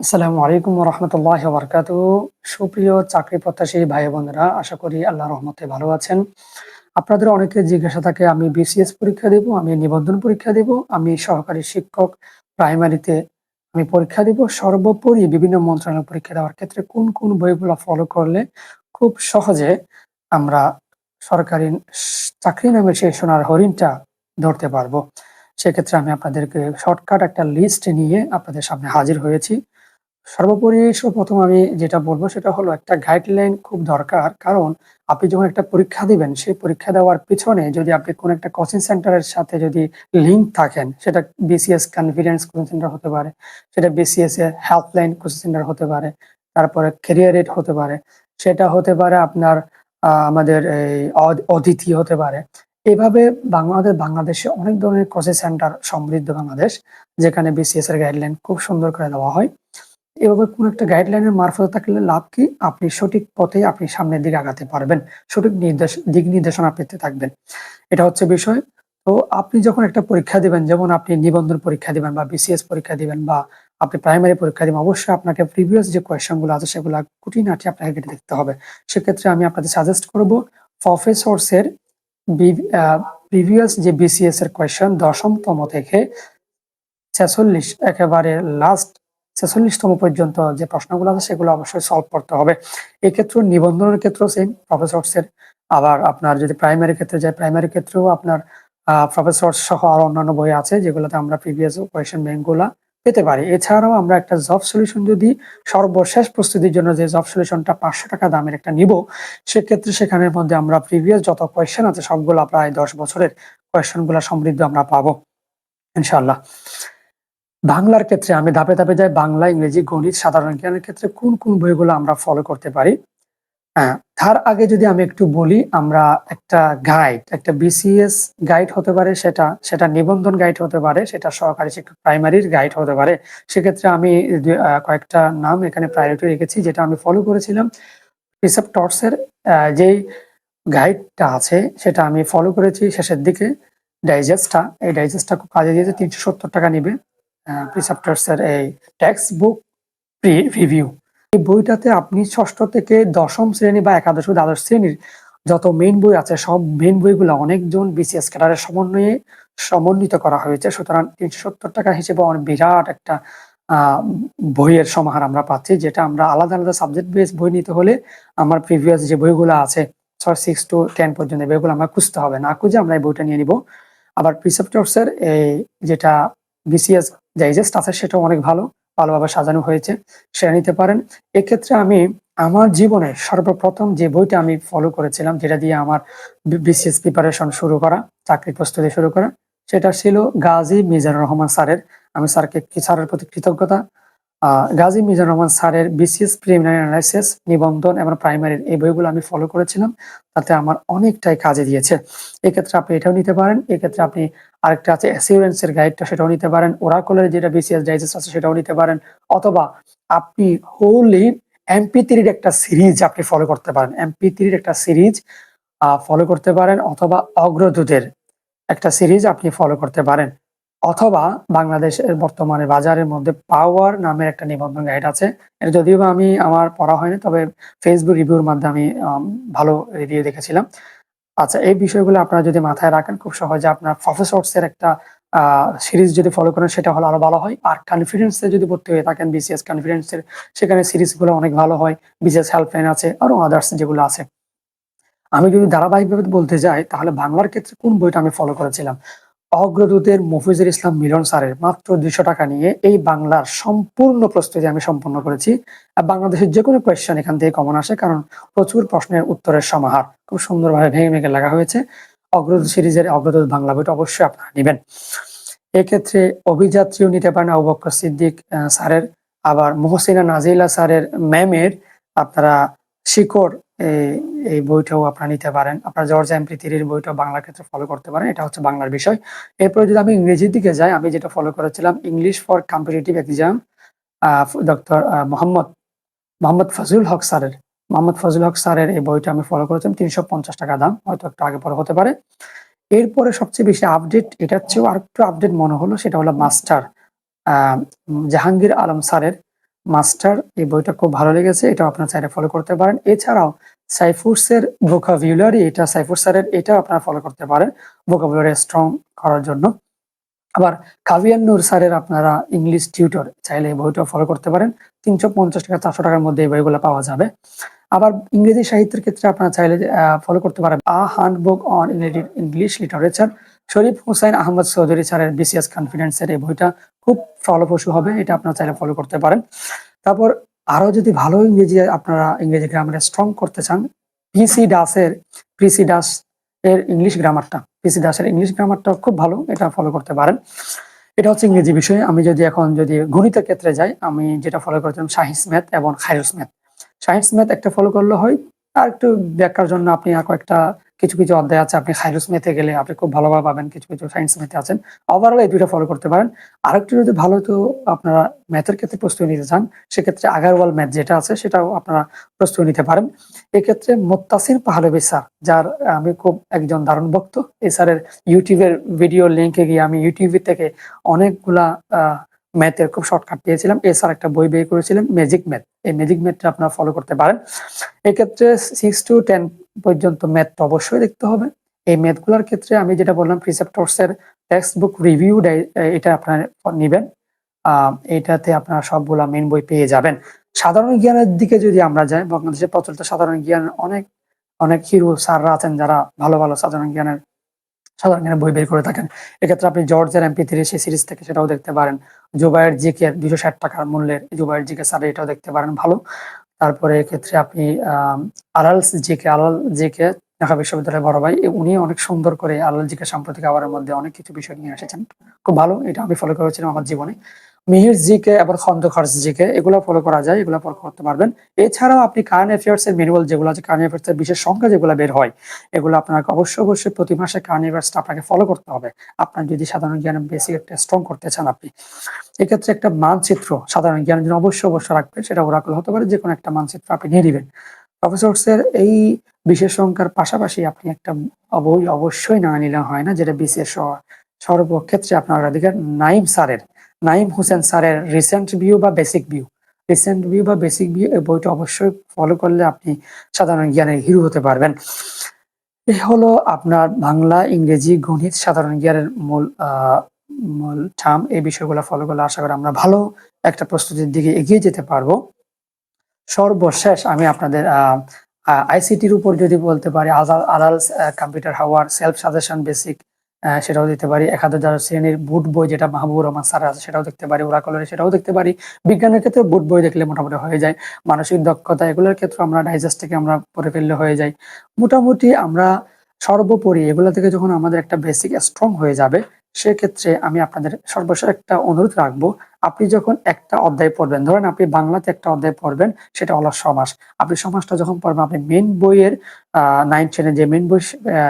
আসসালামু আলাইকুম রহমতুল্লাহ বরকাত সুপ্রিয় চাকরি প্রত্যাশী ভাই বোনেরা, আশা করি আল্লাহ রহমতে ভালো আছেন। আপনাদের অনেকে জিজ্ঞাসা থাকে, আমি বিসিএস পরীক্ষা দেব, আমি নিবন্ধন পরীক্ষা দেব, আমি সহকারী শিক্ষক, প্রাইমারিতে আমি পরীক্ষা দেব। সর্বোপরি বিভিন্ন মন্ত্রণালয় পরীক্ষা দেওয়ার ক্ষেত্রে কোন কোন বইগুলো ফলো করলে খুব সহজে আমরা সরকারি চাকরি নামে সেই সোনার হরিণটা ধরতে পারব। সেক্ষেত্রে আমি আপনাদেরকে শর্টকাট একটা লিস্ট নিয়ে আপনাদের সামনে হাজির হয়েছি। সর্বোপরি সর্বপ্রথম আমি যেটা বলব সেটা হলো একটা গাইডলাইন খুব দরকার। কারণ আপনি যখন একটা পরীক্ষা দিবেন, সেই পরীক্ষা দেওয়ার পিছনে যদি আপনি কোনো একটা কোচিং সেন্টারের সাথে যদি লিঙ্ক থাকেন, সেটা বিসিএস কনফিডেন্স কোচিং সেন্টার হতে পারে, সেটা বিসিএস এর হেল্পলাইন কোচিং সেন্টার হতে পারে, তারপরে কেরিয়ার এড হতে পারে, সেটা হতে পারে আপনার আমাদের এই অদিতি হতে পারে। এভাবে বাংলাদেশ, বাংলাদেশে অনেক ধরনের কোচিং সেন্টার সমৃদ্ধ বাংলাদেশ, যেখানে বিসিএস এর গাইডলাইন খুব সুন্দর করে দেওয়া হয়। এভাবে কোনো একটা গাইডলাইনের মারফত থাকলে লাভ কি? আপনি সঠিক পথে আপনি সামনের দিকে আগাতে পারবেন। সঠিক নির্দেশ, দিক নির্দেশনা পেতে থাকবেন। এটা হচ্ছে বিষয়। তো আপনি যখন একটা পরীক্ষা দিবেন, যেমন আপনি নিবন্ধন পরীক্ষা দিবেন বা বিসিএস পরীক্ষা দিবেন বা আপনি প্রাইমারি পরীক্ষা দিবেন, অবশ্যই আপনাকে প্রিভিয়াস যে কোয়েশনগুলো আছে সেগুলো খুঁটিনাটি আপনাকে কেটে দেখতে হবে। সেক্ষেত্রে আমি আপনাদের সাজেস্ট করব প্রফেসরসের প্রিভিয়াস যে বিসিএস এর কোয়েশন দশমতম থেকে ছেচল্লিশ, একেবারে লাস্ট ছেচল্লিশতম পর্যন্ত যে প্রশ্নগুলো আছে সেগুলো অবশ্যই সলভ করতে হবে। এক্ষেত্রে নিবন্ধনের ক্ষেত্রেও সেম প্রফেসরসের আবার আপনার যদি প্রাইমারি ক্ষেত্রে যায় প্রাইমারি ক্ষেত্রেও আপনার প্রফেসর সহ আরও অন্যান্য বই আছে যেগুলোতে আমরা প্রিভিয়াস কোয়েশন ব্যাংকগুলা পেতে পারি। এছাড়াও আমরা একটা জব সলিউশন যদি সর্বশেষ প্রস্তুতির জন্য যে জব সলিউশনটা পাঁচশো টাকা দামের একটা নিব, সেক্ষেত্রে সেখানের মধ্যে আমরা প্রিভিয়াস যত কোয়েশন আছে সবগুলো প্রায় দশ বছরের কোয়েশনগুলো সমৃদ্ধ আমরা পাবো ইনশাল্লাহ বাংলার ক্ষেত্রে আমি ধাপে ধাপে যাই, বাংলা, ইংরেজি, গণিত, সাধারণ জ্ঞানের ক্ষেত্রে কোন কোন বইগুলো আমরা ফলো করতে পারি? হ্যাঁ তার আগে যদি আমি একটু বলি, আমরা একটা গাইড একটা বিসিএস গাইড হতে পারে, সেটা সেটা নিবন্ধন গাইড হতে পারে, সেটা সহকারী শিক্ষক প্রাইমারির গাইড হতে পারে। সেক্ষেত্রে আমি কয়েকটা নাম এখানে প্রায়োরিটি রেখেছি, যেটা আমি ফলো করেছিলাম। রিসেপ্টর্সের যেই গাইডটা আছে, সেটা আমি ফলো করেছি শেষের দিকে। ডাইজেস্টটা এই ডাইজেস্টটা খুব কাজে দিয়েছে, তিনশো সত্তর টাকা নিবে। প্রিসেপ্টার্সের এই টেক্সট বুক রিভিউ এই বইটাতে আপনি ষষ্ঠ থেকে দশম শ্রেণি বা একাদশ দ্বাদশ শ্রেণির যত মেইন বই আছে, সব মেইন বইগুলো অনেকজন বিসিএস ক্যাডারের সমন্বয়ে সমন্বিত করা হয়েছে। সুতরাং তিনশো সত্তর টাকা হিসেবে অনেক বিরাট একটা বইয়ের সমাহার আমরা পাচ্ছি, যেটা আমরা আলাদা আলাদা সাবজেক্ট বেস বই নিতে হলে আমার প্রিভিয়াস যে বইগুলো আছে, ছয় সিক্স টু টেন পর্যন্ত বইগুলো আমরা খুঁজতে হবে। না খুঁজে আমরা এই বইটা নিয়ে নিব। আবার প্রিসেপ্টর্সের এই যেটা বিসিএস ডাইজেস্ট আছে সেটাও অনেক ভালো, ভালোভাবে সাজানো হয়েছে, সেটা নিতে পারেন। এক্ষেত্রে আমি আমার জীবনে সর্বপ্রথম যে বইটা আমি ফলো করেছিলাম, যেটা দিয়ে আমার বিসিএস প্রিপারেশন শুরু করা, চাকরি প্রস্তুতি শুরু করা, সেটা ছিল গাজী মিজানুর রহমান স্যারের। আমি স্যারকে, স্যারের প্রতি কৃতজ্ঞতা গাজী মিজান রহমান স্যারের বিসিএস প্রিলিমিনারি অ্যানালাইসিস নিবন্ধন এবং প্রাইমারির এই বইগুলো আমি ফলো করেছিলাম। তাতে আমার অনেকটাই কাজে দিয়েছে। এক্ষেত্রে আপনি এটাও নিতে পারেন। এক্ষেত্রে আপনি আরেকটা আছে অ্যাসিউরেন্স এর গাইডটা সেটাও নিতে পারেন। ওরাকলের যেটা বিসিএস ডাইজেস্ট আছে সেটাও নিতে পারেন। অথবা আপনি হোলি এমপি থ্রির একটা সিরিজ আপনি ফলো করতে পারেন। এমপি থ্রির একটা সিরিজ ফলো করতে পারেন। অথবা অগ্রদূতের একটা সিরিজ আপনি ফলো করতে পারেন। অথবা বাংলাদেশের বর্তমানে বাজারের মধ্যে পাওয়ার নামের একটা নিবন্ধন গাইড আছে। যদিও আমি আমার পড়া হয়নি, তবে ফেসবুক রিভিউর মাধ্যমে ভালো রিভিউ দেখেছিলাম। আচ্ছা এই বিষয়গুলো আপনারা যদি মাথায় রাখেন, খুব সহজে আপনার প্রফেসরস এর একটা সিরিজ যদি ফলো করেন, সেটা হলো আরও ভালো হয়। আর কনফিডেন্স যদি ভর্তি হয়ে থাকেন বিসিএস কনফিডেন্স এর সেখানে সিরিজগুলো অনেক ভালো হয়। বিসিএস হেল্পলাইন আছে, আরও আদার্স যেগুলো আছে। আমি যদি ধারাবাহিকভাবে বলতে যাই, তাহলে বাংলার ক্ষেত্রে কোন বইটা আমি ফলো করেছিলাম? অগ্রদূতের মফিজুল ইসলাম মিলন স্যারের মাত্র দুইশো টাকা নিয়ে এই বাংলার সম্পূর্ণ প্রস্তুতি আমি সম্পন্ন করেছি। আর বাংলাদেশের যে কোনো কোয়েশ্চেন এখান থেকে কমন আসে, কারণ প্রচুর প্রশ্নের উত্তরের সমাহার খুব সুন্দরভাবে ভেঙে ভেঙে লাগা হয়েছে। অগ্রদূত সিরিজের অগ্রদূত বাংলা বইটা অবশ্যই আপনারা নেবেন। এক্ষেত্রে অভিযাত্রীও নিতে পারেন আবু সিদ্দিক স্যারের। আবার মোহসিনা নাজিলা স্যারের ম্যামের আপনারা শিকড় এই বইটাও আপনারা নিতে পারেন। আপনারা জর্জ এম পৃথিবীর বইটাও বাংলার ক্ষেত্রে ফলো করতে পারেন। এটা হচ্ছে বাংলার বিষয়। এরপরে যদি আমি ইংরেজির দিকে যাই, আমি যেটা ফলো করেছিলাম English for competitive exam doctor Mohammad Mohammad Fazlul Haque স্যারের। মোহাম্মদ ফজল হক স্যারের এই বইটা আমি ফলো করেছিলাম, তিনশো পঞ্চাশ টাকা দাম। হয়তো একটু আগে পরে হতে পারে। এরপরে সবচেয়ে বেশি আপডেট এটার চেয়েও আর একটু আপডেট মনে হলো, সেটা হলো মাস্টার জাহাঙ্গীর আলম স্যারের মাস্টার, এই বইটা খুব ভালো লেগেছে এটা আপনার চাইলে ফলো করতে পারেন। এছাড়াও সাইফুরসের ভোকাবুলারি এটা সাইফুর স্যারের এটা আপনারা ফলো করতে পারেন ভোকাবুলারি স্ট্রং করার জন্য। আবার কাভিয়ান নূর স্যারের আপনারা ইংলিশ টিউটর চাইলে এই বইটা ফলো করতে পারেন, তিনশো পঞ্চাশ টাকা, চারশো টাকার মধ্যে এই বইগুলো পাওয়া যাবে। আবার ইংরেজি সাহিত্যের ক্ষেত্রে আপনারা চাইলে ফলো করতে পারেন, a handbook on English literature Sharif Hussain Ahmad Chowdhury স্যারের বিসিএস কনফিডেন্সের এই বইটা খুব ফলপ্রসূ হবে, এটা আপনারা চাইলে ফলো করতে পারেন। তারপর আরও যদি ভালো ইংরেজি আপনারা ইংরেজি গ্রামারে স্ট্রং করতে চান পিসি ডাসের পিসি ডাস এর ইংলিশ গ্রামারটা পিসি দাসের ইংলিশ গ্রামারটা খুব ভালো, এটা ফলো করতে পারেন। এটা হচ্ছে ইংরেজি বিষয়ে, আমি যদি এখন যদি গণিতের ক্ষেত্রে যাই, আমি যেটা ফলো করেছিলাম শাহিস ম্যাথ এবং খাইরুস ম্যাথ। শাহিস ম্যাথ একটা ফলো করলে হয়, আর একটু ব্যাখ্যার জন্য আপনি আর কয়েকটা কিছু কিছু অধ্যায় আছে, আপনি খাইরুস মেথে গেলে আপনি খুব ভালোভাবে পাবেন, কিছু কিছু সায়েন্স মেথে আছেন। ওভারঅল এই দুইটা ফলো করতে পারেন। আরেকটু যদি ভালো তো আপনারা ম্যাথের ক্ষেত্রে প্রস্তুতি নিতে চান, সেক্ষেত্রে আগারওয়াল ম্যাথ যেটা আছে, সেটাও আপনারা প্রস্তুতি নিতে পারেন। এক্ষেত্রে মোত্তাসির পাহলবি স্যার যার আমি খুব একজন দারুণ ভক্ত, এই স্যারের ইউটিউবের ভিডিও লিঙ্কে গিয়ে আমি ইউটিউব থেকে অনেকগুলা ম্যাথের খুব শর্টকাট পেয়েছিলাম। এছাড়া একটা বই বের করেছিলেন ম্যাজিক ম্যাথ এই ম্যাজিক ম্যাথটা আপনারা ফলো করতে পারেন। এক্ষেত্রে সিক্স টু টেন পর্যন্ত ম্যাথ অবশ্যই দেখতে হবে। এই ম্যাথগুলোর ক্ষেত্রে আমি যেটা বললাম প্রিসেপ্টরসের টেক্সট বুক রিভিউ এটা আপনারা নেবেন। এটাতে আপনারা সবগুলা মেন বই পেয়ে যাবেন। সাধারণ জ্ঞানের দিকে যদি আমরা যাই বাংলাদেশে প্রচলিত সাধারণ জ্ঞান, অনেক অনেক হিরো স্যাররা আছেন যারা ভালো ভালো সাধারণ জ্ঞানের সাধারণ জ্ঞানের বই বের করে থাকেন। এক্ষেত্রে আপনি জর্জের এমপি থ্রি সেই সিরিজ থেকে সেটাও দেখতে পারেন। জুবাইয়ের জিকে দুশো ষাট টাকার মূল্যের জুবাইয়ের জিকে স্যার এটাও দেখতে পারেন ভালো। তারপরে এক্ষেত্রে আপনি আলাল জিকে আলাল জিকে ঢাকা বিশ্ববিদ্যালয়ের বড় ভাই উনি অনেক সুন্দর করে আলাল জিকে সাম্প্রতিক আবারের মধ্যে অনেক কিছু বিষয় নিয়ে এসেছেন। খুব ভালো, এটা আমি ফলো করেছিলাম আমার জীবনে। মিহির জিকে, আবার খন্দ খরচ জিকে, এগুলো ফলো করা যায়, এগুলো ফলো করতে পারবেন। এছাড়াও আপনি কারেন্ট অ্যাফেয়ার্স এর ম্যানুয়াল যেগুলো আছে কারেন্ট অ্যাফেয়ার্স এর বিশেষ সংখ্যা যেগুলো বের হয়, এগুলো আপনাকে অবশ্যই অবশ্যই প্রতি মাসে কারেন্ট অ্যাফেয়ার্সটা আপনাকে ফলো করতে হবে। আপনার যদি সাধারণ জ্ঞান বেসিক একটা স্ট্রং করতে চান আপনি, এক্ষেত্রে একটা মানচিত্র সাধারণ জ্ঞানের জন্য অবশ্যই অবশ্যই রাখবেন, সেটা ওরাকল হতে পারে যে কোনো একটা মানচিত্র আপনি নিয়ে নেবেন। প্রফেসরসের এই বিশেষ সংখ্যার পাশাপাশি আপনি একটা অবশ্যই না নিলে হয় না, যেটা বিশেষ সর্বক্ষেত্রে আপনার অধিকার নাইম স্যারের নাইম হোসেন স্যারের রিসেন্ট ভিউ বা বেসিক ভিউ রিসেন্ট ভিউ বা বেসিক ভিউ এই বইটা অবশ্যই ফলো করলে আপনি সাধারণ জ্ঞানের হিরো হতে পারবেন। এই হলো আপনার বাংলা, ইংরেজি, গণিত সাধারণ জ্ঞানের মূল মূল টার্ম এই বিষয়গুলো ফলো করলে আশা করি আমরা ভালো একটা প্রস্তুতির দিকে এগিয়ে যেতে পারব। সর্বশেষ আমি আপনাদের আইসিটির উপর যদি বলতে পারি, আদাল কম্পিউটার হাওয়ার সেলফ সাজেশন বেসিক সেটাও দেখতে পারি। এক হাজার শ্রেণির বুট বই যেটা মাহবুব রহমান স্যার আছে, সেটাও দেখতে পারি। ওরা কলরে সেটাও দেখতে পারি। বিজ্ঞানের ক্ষেত্রে বুট বই দেখলে মোটামুটি হয়ে যায়। মানসিক দক্ষতা এগুলোর ক্ষেত্রে আমরা ডাইজেস্ট থেকে আমরা পড়ে ফেললে হয়ে যায়। মোটামুটি আমরা সর্বোপরি এগুলো থেকে যখন আমাদের একটা বেসিক স্ট্রং হয়ে যাবে, সেক্ষেত্রে আমি আপনাদের সর্বশেষ একটা অনুরোধ রাখব। আপনি যখন একটা অধ্যায় পড়বেন, ধরেন আপনি বাংলাতে একটা অধ্যায় পড়বেন, সেটা হলো সমাস। আপনি সমাসটা যখন পড়বেন, আপনি মেন বইয়ের নাইন টেনে যে মেন বই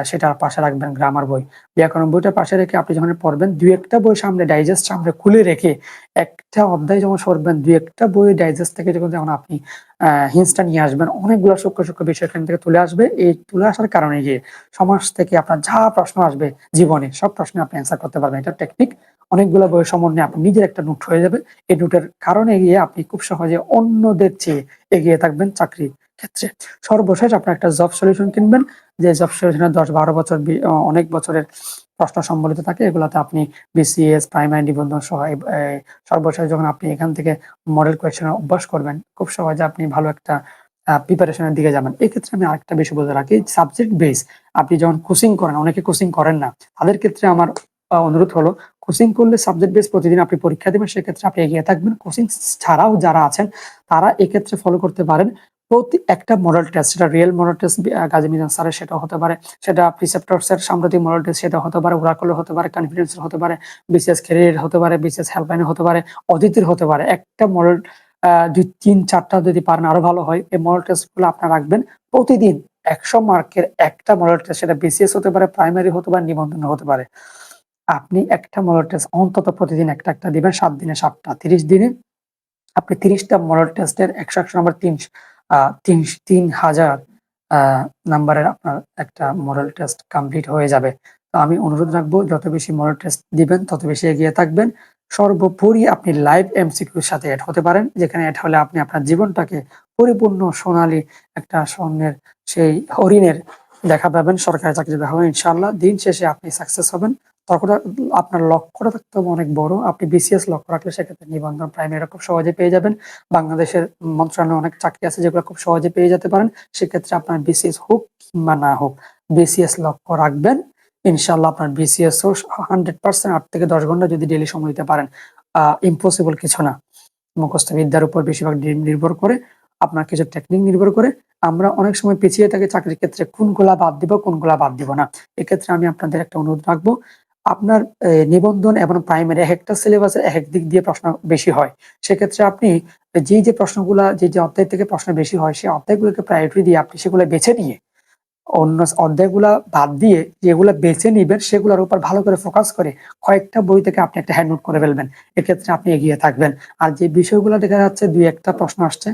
সেটার পাশে রাখবেন গ্রামার বই। ব্যাকরণ বইটা পাশে রেখে আপনি যখন পড়বেন, দুই একটা বই সামনে ডাইজেস্ট সামনে খুলে রেখে একটা অধ্যায় যখন সরবেন, দুই একটা বই ডাইজেস্ট থেকে যখন যখন আপনি হিন্সটা নিয়ে আসবেন, অনেকগুলো সূক্ষ্ম সূক্ষ্ম বিষয় এখান থেকে তুলে আসবে। এই তুলে আসার কারণে গিয়ে সমাজ থেকে আপনার যা প্রশ্ন আসবে জীবনে, সব প্রশ্নে আপনি অ্যান্সার করতে পারবেন। এটা টেকনিক অনেকগুলো বইয়ের সমন্বয়ে আপনি নিজের একটা নোট হয়ে যাবে। এই নোটের কারণে গিয়ে আপনি খুব সহজে অন্যদের চেয়ে এগিয়ে থাকবেন চাকরির ক্ষেত্রে। সর্বশেষ আপনার একটা জব সলিউশন কিনবেন। যে জব সলিউশনের দশ বারো বছর অনেক বছরের প্রশ্ন সম্বলিত থাকে, এগুলোতে আপনি বিসিএস প্রাইমারি নিবন্ধন সহ সর্বশেষ যখন আপনি এখান থেকে মডেল কোয়েশন অভ্যাস করবেন, খুব সহজে আপনি ভালো একটা প্রিপারেশনের দিকে যাবেন। এক্ষেত্রে আমি আরেকটা বেশি বলতে রাখি সাবজেক্ট বেস আপনি যখন কোচিং করেন, অনেকে কোচিং করেন না, তাদের ক্ষেত্রে আমার অনুরোধ হলো কোচিং করলে সাবজেক্ট বেস প্রতিদিন আপনি পরীক্ষা দেবেন, সেক্ষেত্রে আপনি এগিয়ে থাকবেন। কোচিং ছাড়াও যারা আছেন, তারা এক্ষেত্রে ফলো করতে পারেন। প্রতি একটা মডেল টেস্ট সেটা real model test Gazi Mizan স্যারের সেটা হতে পারে, সেটা প্রিসেপ্টরসের সাম্প্রতিক মডেল টেস্ট সেটা হতে পারে ওরাকলের হতে পারে কনফিডেন্সের হতে পারে বিসিএস ক্যারিয়ার হতে পারে বিসিএস হেল্পলাইনের হতে পারে, অদিতির হতে পারে। একটা মডেল দুই, তিন, চারটা যদি পারেন, আরও ভালো হয়, এই মডেল টেস্টগুলো আপনার রাখবেন প্রতিদিন। একশো মার্কের একটা মডেল টেস্ট সেটা বিসিএস হতে পারে প্রাইমারি হতে পারে, নিবন্ধন হতে পারে। আপনি একটা মডেল টেস্ট অন্তত প্রতিদিন একটা একটা দিবেন, সাত দিনে সাতটা, তিরিশ দিনে। আপনি তিরিশটা মডেল টেস্টের একশো একশো নম্বর তিন তিন তিন হাজার নাম্বারের আপনার একটা মডেল টেস্ট কমপ্লিট হয়ে যাবে। তো আমি অনুরোধ রাখব, যত বেশি মডেল টেস্ট দিবেন, তত বেশি এগিয়ে থাকবেন। সর্বোপরি আপনি লাইভ এমসিকিউর সাথে অ্যাড হতে পারেন, যেখানে অ্যাড হলে আপনি আপনার জীবনটাকে পরিপূর্ণ, সোনালী একটা স্বর্ণের, সেই হরিণের দেখা পাবেন। সরকারি চাকরি দেখা পাবেন ইনশাআল্লাহ, দিন শেষে আপনি সাকসেস হবেন। তখন আপনার লক্ষ্যটা থাকতে হবে, অনেক বড়। আপনি বিসিএস লক্ষ্য রাখলে সেক্ষেত্রে নিবন্ধন প্রাইমারিটা খুব সহজে পেয়ে যাবেন। বাংলাদেশের মন্ত্রণালয়ে অনেক চাকরি আছে যেগুলো খুব সহজে পেয়ে যেতে পারেন। সেক্ষেত্রে আপনার বিসিএস হোক কিংবা না হোক বিসিএস লক্ষ্য রাখবেন। ইনশাল্লাহ আপনার বিসিএস হান্ড্রেড পার্সেন্ট আট থেকে দশ ঘণ্টা যদি ডেলি সময় দিতে পারেন ইম্পসিবল কিছু না। মুখস্থ বিদ্যার উপর বেশিরভাগ নির্ভর করে, আপনার কিছু টেকনিক নির্ভর করে। আমরা অনেক সময় পিছিয়ে থাকি চাকরির ক্ষেত্রে, কোনগুলা বাদ দিব, কোনগুলা বাদ দিব না। এক্ষেত্রে আমি আপনাদের একটা অনুরোধ রাখব আপনার নিবন্ধন এবং প্রাইমারি এক একটা সিলেবাসের এক দিক দিয়ে প্রশ্ন বেশি হয়। সেক্ষেত্রে আপনি যে যে প্রশ্নগুলো, যে যে অধ্যায় থেকে প্রশ্ন বেশি হয়, সেই অধ্যায়গুলোকে প্রায়োরিটি দিয়ে আপনি সেগুলো বেছে নিয়ে অন্য অধ্যায়গুলা বাদ দিয়ে যেগুলো বেছে নিবেন, সেগুলোর উপর ভালো করে ফোকাস করে কয়েকটা বই থেকে আপনি একটা হ্যান্ড নোট করে ফেলবেন। এক্ষেত্রে আপনি এগিয়ে থাকবেন। আর যে বিষয়গুলো দেখা যাচ্ছে, দুই একটা প্রশ্ন আসছে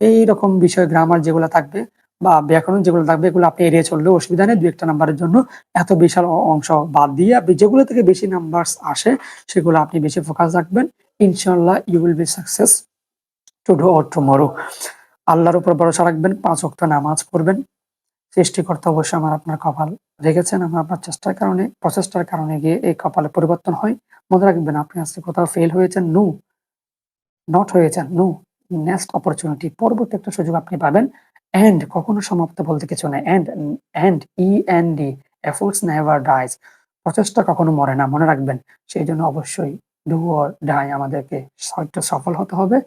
এই রকম বিষয় গ্রামার যেগুলো থাকবে বা ব্যাকরণ যেগুলো থাকবে এগুলো আপনি এড়িয়ে চললে অসুবিধা নেই। দু একটা নাম্বারের জন্য এত বিশাল অংশ বাদ দিয়ে আপনি যেগুলো থেকে বেশি নাম্বার আসে, সেগুলো আপনি বেশি ফোকাস রাখবেন। ইনশাল্লাহ you will be success to do or tomorrow আল্লাহর উপর ভরসা রাখবেন, পাঁচ অক্ট নামাজ পড়বেন। সৃষ্টিকর্তা অবশ্যই আমার আপনার কপাল রেখেছেন। আমার আপনার চেষ্টার কারণে, প্রচেষ্টার কারণে গিয়ে এই কপালে পরিবর্তন হয়। মনে রাখবেন, আপনি আজকে কোথাও ফেল হয়েছেন। নো নট হয়েছেন। নো নেক্সট অপরচুনিটি পরবর্তী একটা সুযোগ আপনি পাবেন। এন্ড কখনো সমাপ্ত বলতে কিছু নাই। End end E N D efforts never dies প্রচেষ্টা কখনো মরে না, মনে রাখবেন। সেই জন্য অবশ্যই ডু অর ডাই আমাদেরকে হয়তো সফল হতে হবে।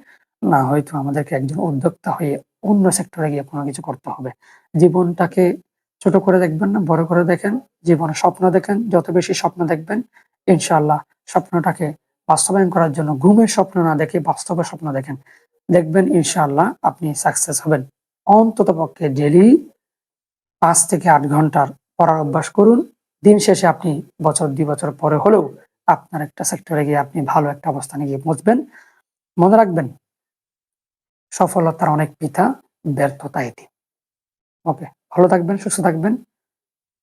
না হয়তো আমাদেরকে একজন উদ্যোক্তা হয়ে অন্য সেক্টরে গিয়ে কোনো কিছু করতে হবে। জীবনটাকে ছোট করে দেখবেন না, বড় করে দেখেন। জীবনে স্বপ্ন দেখেন, যত বেশি স্বপ্ন দেখবেন ইনশাল্লাহ স্বপ্নটাকে বাস্তবায়ন করার জন্য ঘুমের স্বপ্ন না দেখে বাস্তবের স্বপ্ন দেখেন। দেখবেন ইনশাল্লাহ আপনি সাকসেস হবেন। অন্তত পক্ষে ডেলি পাঁচ থেকে আট ঘণ্টার পড়ার অভ্যাস করুন। দিন শেষে আপনি বছর, দুই বছর পরে হলেও আপনার একটা সেক্টরে গিয়ে আপনি ভালো একটা অবস্থানে গিয়ে পৌঁছবেন। মনে রাখবেন, সফলতার অনেক পিতা ব্যর্থতা এটি। ওকে, ভালো থাকবেন, সুস্থ থাকবেন।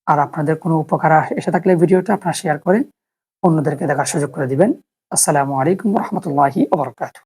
আর আপনাদের কোনো উপকার এসে থাকলে ভিডিওটা আপনারা শেয়ার করে অন্যদেরকে দেখার সুযোগ করে দিবেন। আসসালামু আলাইকুম রহমতুল্লাহি